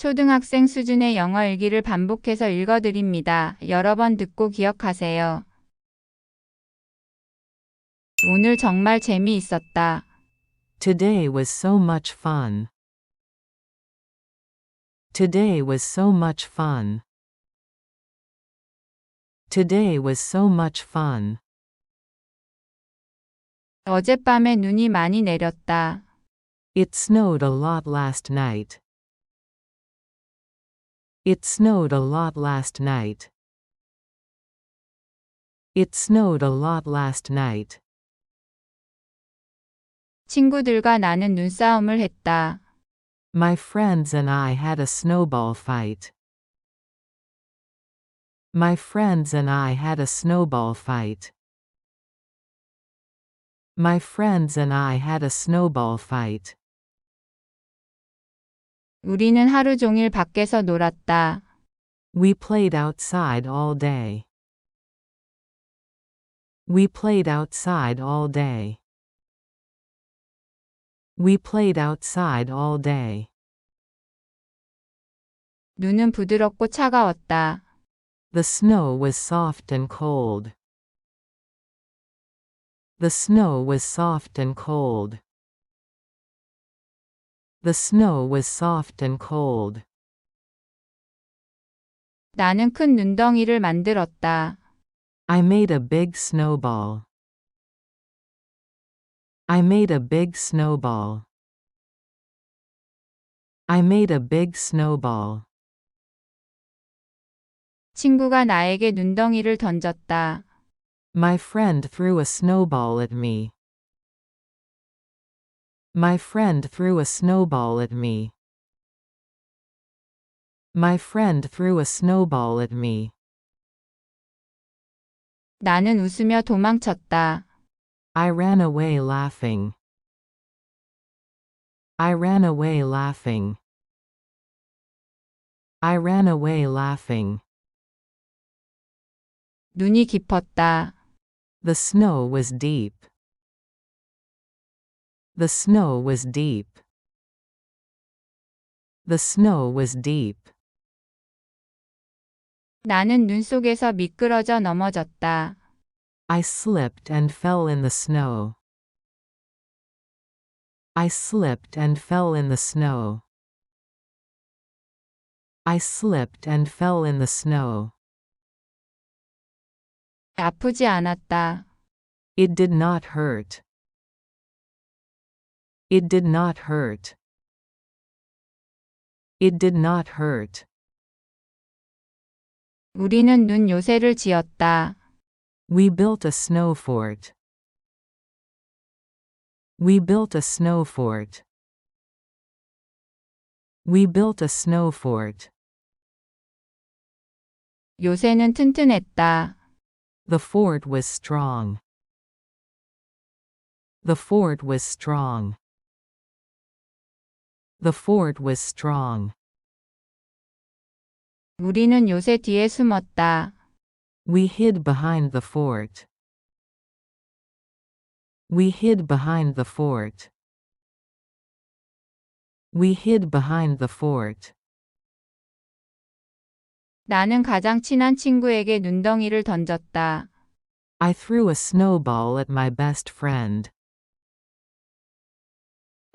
초등학생 수준의 영어 일기를 반복해서 읽어드립니다. 여러 번 듣고 기억하세요. 오늘 정말 재미있었다. Today was so much fun. Today was so much fun. Today was so much fun. 어젯밤에 눈이 많이 내렸다. It snowed a lot last night. It snowed a lot last night. It snowed a lot last night. 친구들과 나는 눈싸움을 했다. My friends and I had a snowball fight. My friends and I had a snowball fight. My friends and I had a snowball fight. 우리는 하루 종일 밖에서 놀았다. We played outside all day. We played outside all day. We played outside all day. 눈은 부드럽고 차가웠다. The snow was soft and cold. The snow was soft and cold. The snow was soft and cold. 나는 큰 눈덩이를 만들었다. I made a big snowball. I made a big snowball. I made a big snowball. 친구가 나에게 눈덩이를 던졌다. My friend threw a snowball at me. My friend threw a snowball at me. My friend threw a snowball at me. 나는 웃으며 도망쳤다. I ran away laughing. I ran away laughing. I ran away laughing. 눈이 깊었다. The snow was deep. The snow was deep. The snow was deep. 나는 눈 속에서 미끄러져 넘어졌다. I slipped and fell in the snow. I slipped and fell in the snow. I slipped and fell in the snow. 아프지 않았다. It did not hurt. It did not hurt. It did not hurt. 우리는 눈 요새를 지었다. We built a snow fort. We built a snow fort. We built a snow fort. 요새는 튼튼했다. The fort was strong. The fort was strong. The fort was strong. 우리는 요새 뒤에 숨었다. We hid behind the fort. We hid behind the fort. We hid behind the fort. 나는 가장 친한 친구에게 눈덩이를 던졌다. I threw a snowball at my best friend.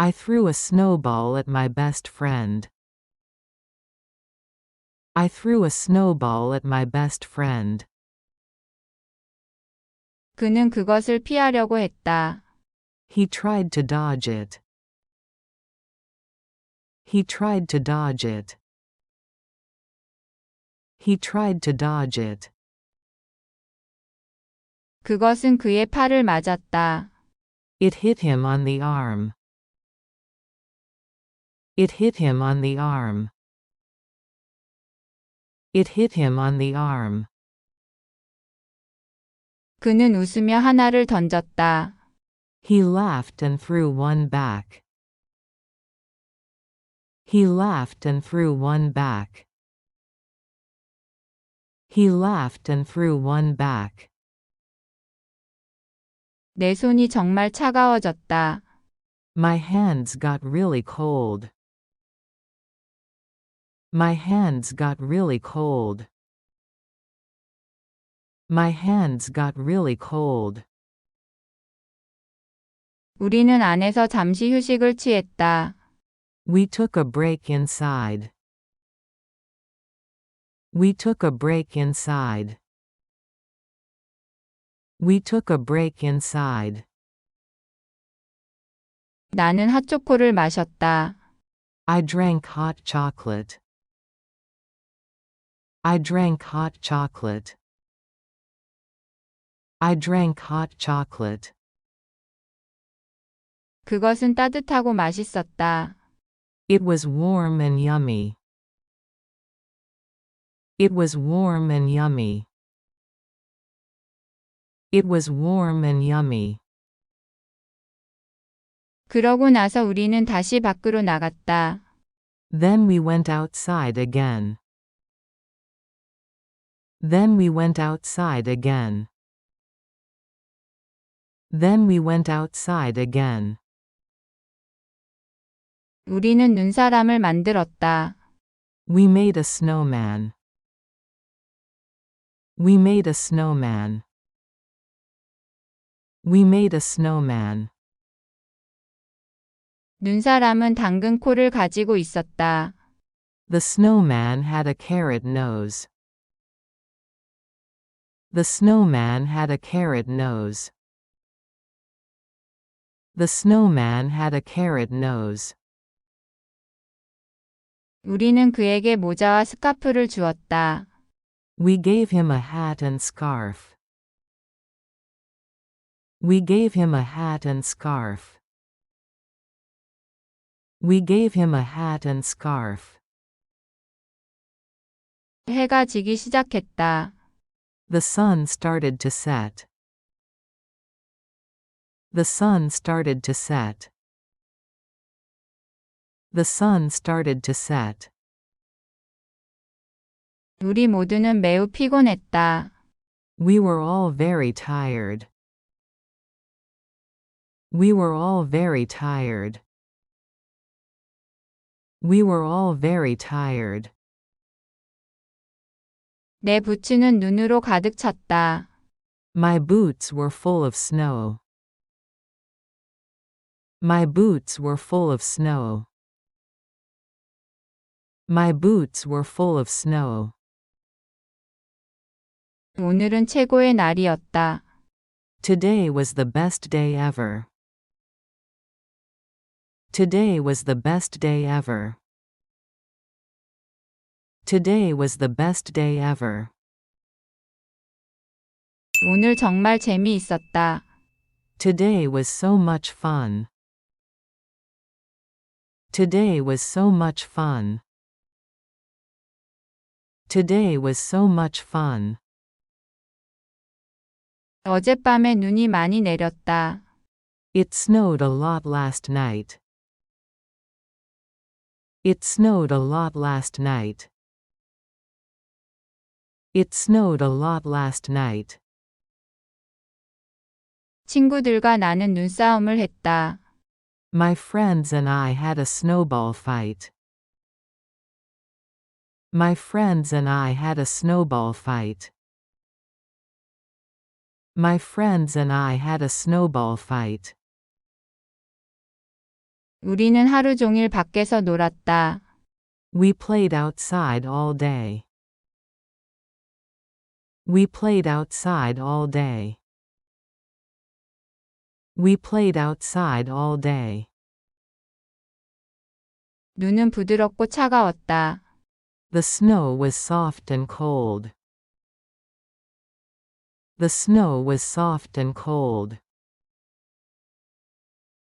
I threw a snowball at my best friend. I threw a snowball at my best friend. 그는 그것을 피하려고 했다. He tried to dodge it. He tried to dodge it. He tried to dodge it. 그것은 그의 팔을 맞았다. It hit him on the arm. It hit him on the arm. It hit him on the arm. 그는 웃으며 하나를 던졌다. He laughed and threw one back. He laughed and threw one back. He laughed and threw one back. 내 손이 정말 차가워졌다. My hands got really cold. My hands got really cold. My hands got really cold. 우리는 안에서 잠시 휴식을 취했다. We took a break inside. We took a break inside. We took a break inside. 나는 핫초코를 마셨다. I drank hot chocolate. I drank hot chocolate. I drank hot chocolate. 그것은 따뜻하고 맛있었다. It was warm and yummy. It was warm and yummy. It was warm and yummy. 그러고 나서 우리는 다시 밖으로 나갔다. Then we went outside again. Then we went outside again. Then we went outside again. 우리는 눈사람을 만들었다. We made a snowman. We made a snowman. We made a snowman. 눈사람은 당근 코를 가지고 있었다. The snowman had a carrot nose. The snowman had a carrot nose. The snowman had a carrot nose. 우리는 그에게 모자와 스카프를 주었다. We gave him a hat and scarf. We gave him a hat and scarf. We gave him a hat and scarf. 해가 지기 시작했다. The sun started to set. The sun started to set. The sun started to set. 우리 모두는 매우 피곤했다. We were all very tired. We were all very tired. We were all very tired. 내 부츠는 눈으로 가득 찼다. My boots were full of snow. My boots were full of snow. My boots were full of snow. 오늘은 최고의 날이었다. Today was the best day ever. Today was the best day ever. Today was the best day ever. 오늘 정말 재미있었다. Today was so much fun. Today was so much fun. Today was so much fun. 어젯밤에 눈이 많이 내렸다. It snowed a lot last night. It snowed a lot last night. It snowed a lot last night. 친구들과 나는 눈싸움을 했다. My friends and I had a snowball fight. My friends and I had a snowball fight. My friends and I had a snowball fight. 우리는 하루 종일 밖에서 놀았다. We played outside all day. We played outside all day. We played outside all day. 눈은 부드럽고 차가웠다. The snow was soft and cold. The snow was soft and cold.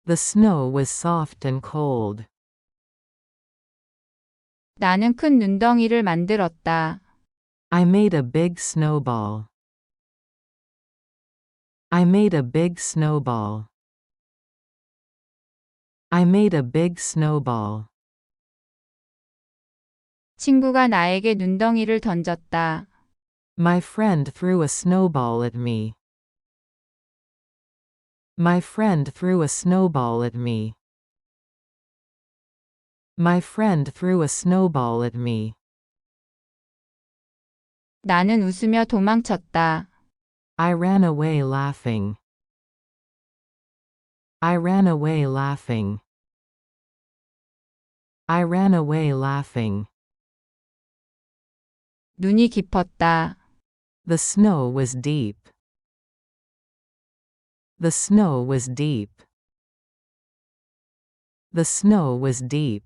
The snow was soft and cold. 나는 큰 눈덩이를 만들었다. I made a big snowball. I made a big snowball. I made a big snowball. 친구가 나에게 눈덩이를 던졌다. My friend threw a snowball at me. My friend threw a snowball at me. My friend threw a snowball at me. 나는 웃으며 도망쳤다. I ran away laughing. I ran away laughing. I ran away laughing. 눈이 깊었다. The snow was deep. The snow was deep. The snow was deep.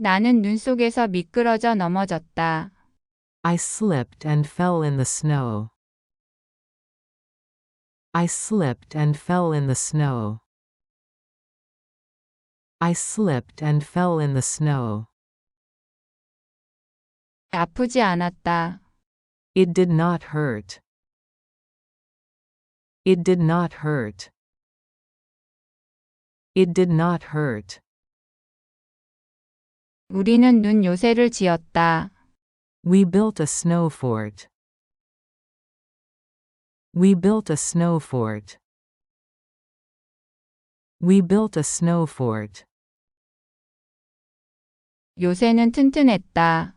나는 눈 속에서 미끄러져 넘어졌다. I slipped and fell in the snow. I slipped and fell in the snow. I slipped and fell in the snow. 아프지 않았다. It did not hurt. It did not hurt. It did not hurt. 우리는 눈 요새를 지었다. We built a snow fort. We built a snow fort. We built a snow fort. 요새는 튼튼했다.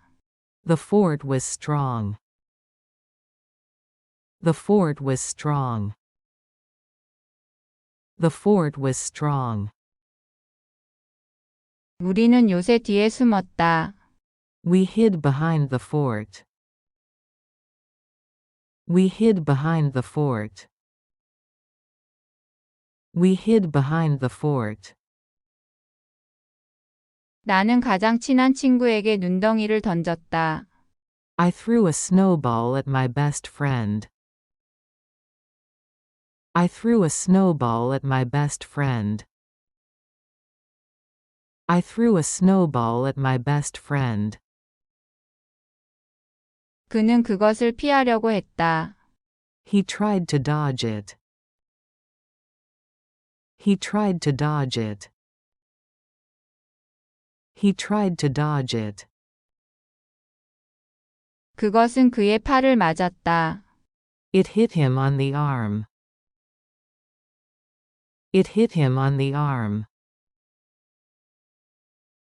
The fort was strong. The fort was strong. The fort was strong. 우리는 요새 뒤에 숨었다. We hid behind the fort. We hid behind the fort. We hid behind the fort. 나는 가장 친한 친구에게 눈덩이를 던졌다. I threw a snowball at my best friend. I threw a snowball at my best friend. I threw a snowball at my best friend. 그는 그것을 피하려고 했다. He tried to dodge it. He tried to dodge it. He tried to dodge it. 그것은 그의 팔을 맞았다. It hit him on the arm. It hit him on the arm.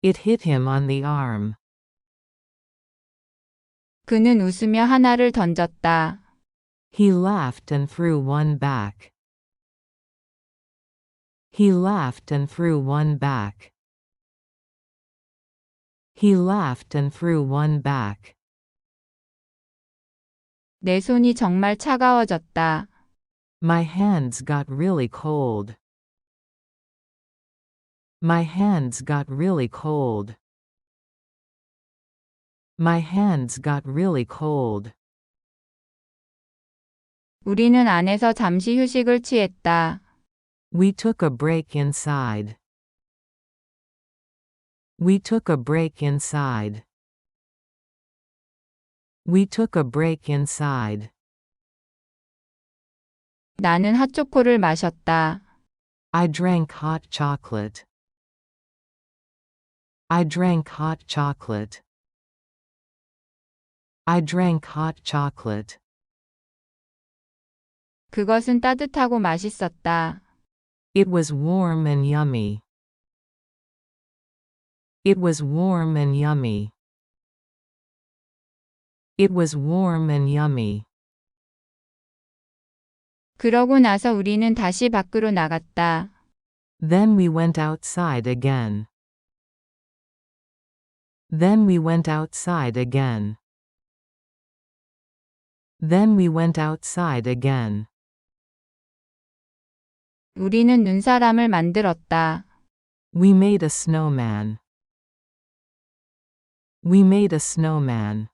It hit him on the arm. 그는 웃으며 하나를 던졌다. He laughed and threw one back. He laughed and threw one back. He laughed and threw one back. 내 손이 정말 차가워졌다. My hands got really cold. My hands got really cold. My hands got really cold. 우리는 안에서 잠시 휴식을 취했다. We took a break inside. We took a break inside. We took a break inside. 나는 핫초코를 마셨다. I drank hot chocolate. I drank hot chocolate. I drank hot chocolate. 그것은 따뜻하고 맛있었다. It was warm and yummy. It was warm and yummy. It was warm and yummy. 그러고 나서 우리는 다시 밖으로 나갔다. Then we went outside again. Then we went outside again. Then we went outside again. 우리는 눈사람을 만들었다. We made a snowman. We made a snowman.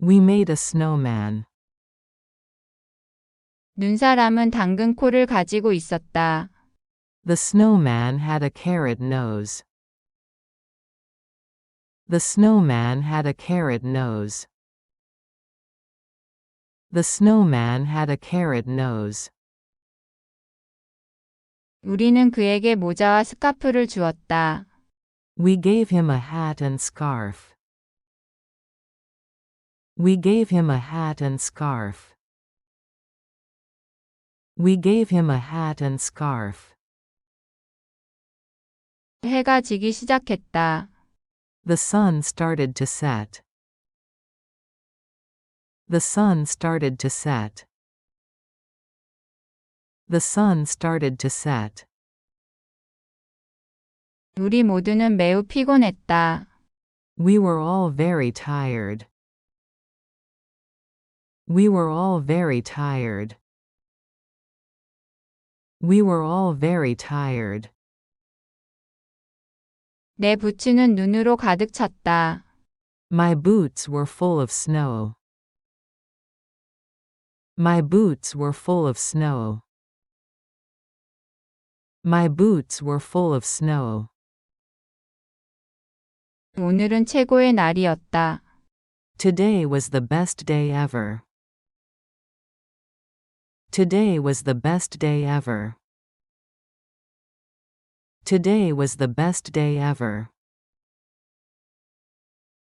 We made a snowman. 눈사람은 당근 코를 가지고 있었다. The snowman had a carrot nose. The snowman had a carrot nose. The snowman had a carrot nose. 우리는 그에게 모자와 스카프를 주었다. We gave him a hat and scarf. We gave him a hat and scarf. We gave him a hat and scarf. 해가 지기 시작했다. The sun started to set. The sun started to set. The sun started to set. 우리 모두는 매우 피곤했다. We were all very tired. We were all very tired. We were all very tired. 내 부츠는 눈으로 가득 찼다. My boots were full of snow. My boots were full of snow. My boots were full of snow. 오늘은 최고의 날이었다. Today was the best day ever. Today was the best day ever. Today was the best day ever.